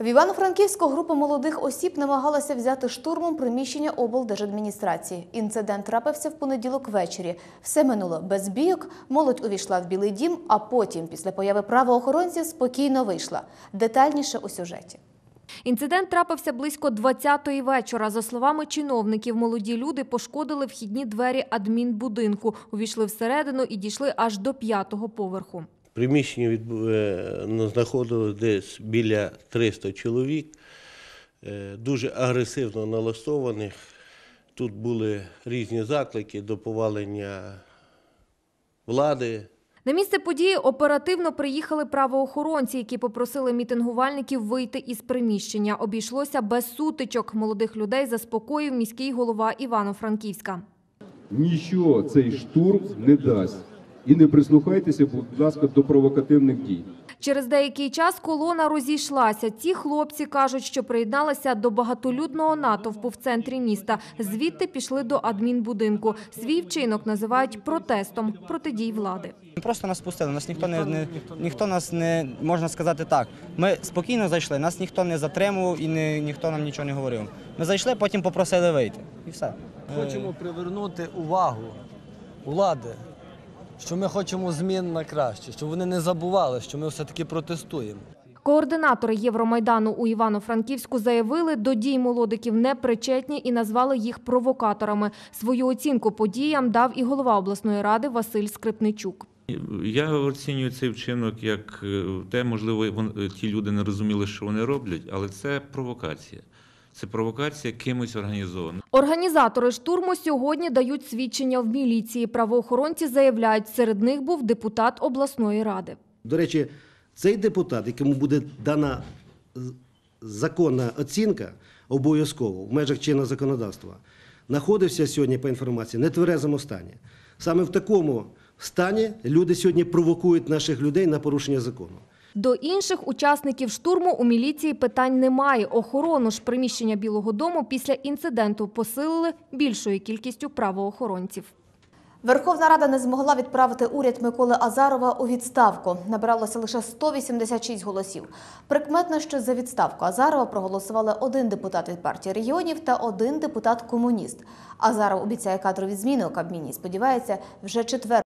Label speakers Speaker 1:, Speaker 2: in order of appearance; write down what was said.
Speaker 1: В Івано-Франківську група молодих осіб намагалася взяти штурмом приміщення облдержадміністрації. Інцидент трапився в понеділок ввечері. Все минуло без бійок, молодь увійшла в Білий дім, а потім, після появи правоохоронців, спокійно вийшла. Детальніше у сюжеті.
Speaker 2: Інцидент трапився близько 20-ї вечора. За словами чиновників, молоді люди пошкодили вхідні двері адмінбудинку, увійшли всередину і дійшли аж до п'ятого поверху.
Speaker 3: Приміщенні відбу- е, знаходилось десь біля 300 чоловік, е, дуже агресивно налаштованих. Тут були різні заклики до повалення влади.
Speaker 2: На місце події оперативно приїхали правоохоронці, які попросили мітингувальників вийти із приміщення. Обійшлося без сутичок. Молодих людей заспокоїв міський голова Івано-Франківська.
Speaker 4: Ніщо цей штурм не дасть. І не прислухайтеся, будь ласка, до провокативних дій.
Speaker 2: Через деякий час колона розійшлася. Ці хлопці кажуть, що приєдналися до багатолюдного натовпу в центрі міста. Звідти пішли до адмінбудинку. Свій вчинок називають протестом проти дій влади.
Speaker 5: Просто нас пустили, нас ніхто не, не ніхто нас не можна сказати так. Ми спокійно зайшли, нас ніхто не затримував і не, ніхто нам нічого не говорив. Ми зайшли, потім попросили вийти. І все.
Speaker 6: Хочемо привернути увагу влади, що ми хочемо змін на краще, щоб вони не забували, що ми все-таки протестуємо.
Speaker 2: Координатори Євромайдану у Івано-Франківську заявили, до дій молодиків не причетні і назвали їх провокаторами. Свою оцінку подіям дав і голова обласної ради Василь Скрипничук.
Speaker 7: Я оцінюю цей вчинок як е, те, можливо, вон- ті люди не розуміли, що вони роблять, але це провокація. Це провокація кимось організована.
Speaker 2: Організатори штурму сьогодні дають свідчення в міліції. Правоохоронці заявляють, серед них був депутат обласної ради.
Speaker 8: До речі, цей депутат, якому буде дана законна оцінка обов'язково в межах чинного законодавства, знаходився сьогодні по інформації в нетверезому стані. Саме в такому стані люди сьогодні провокують наших людей на порушення закону.
Speaker 2: До інших учасників штурму у міліції питань немає. Охорону ж приміщення Білого дому після інциденту посилили більшою кількістю правоохоронців.
Speaker 1: Верховна Рада не змогла відправити уряд Миколи Азарова у відставку. Набиралося лише 186 голосів. Прикметно, що за відставку Азарова проголосували один депутат від партії регіонів та один депутат-комуніст. Азаров обіцяє кадрові зміни у Кабміні. Сподівається, вже четвер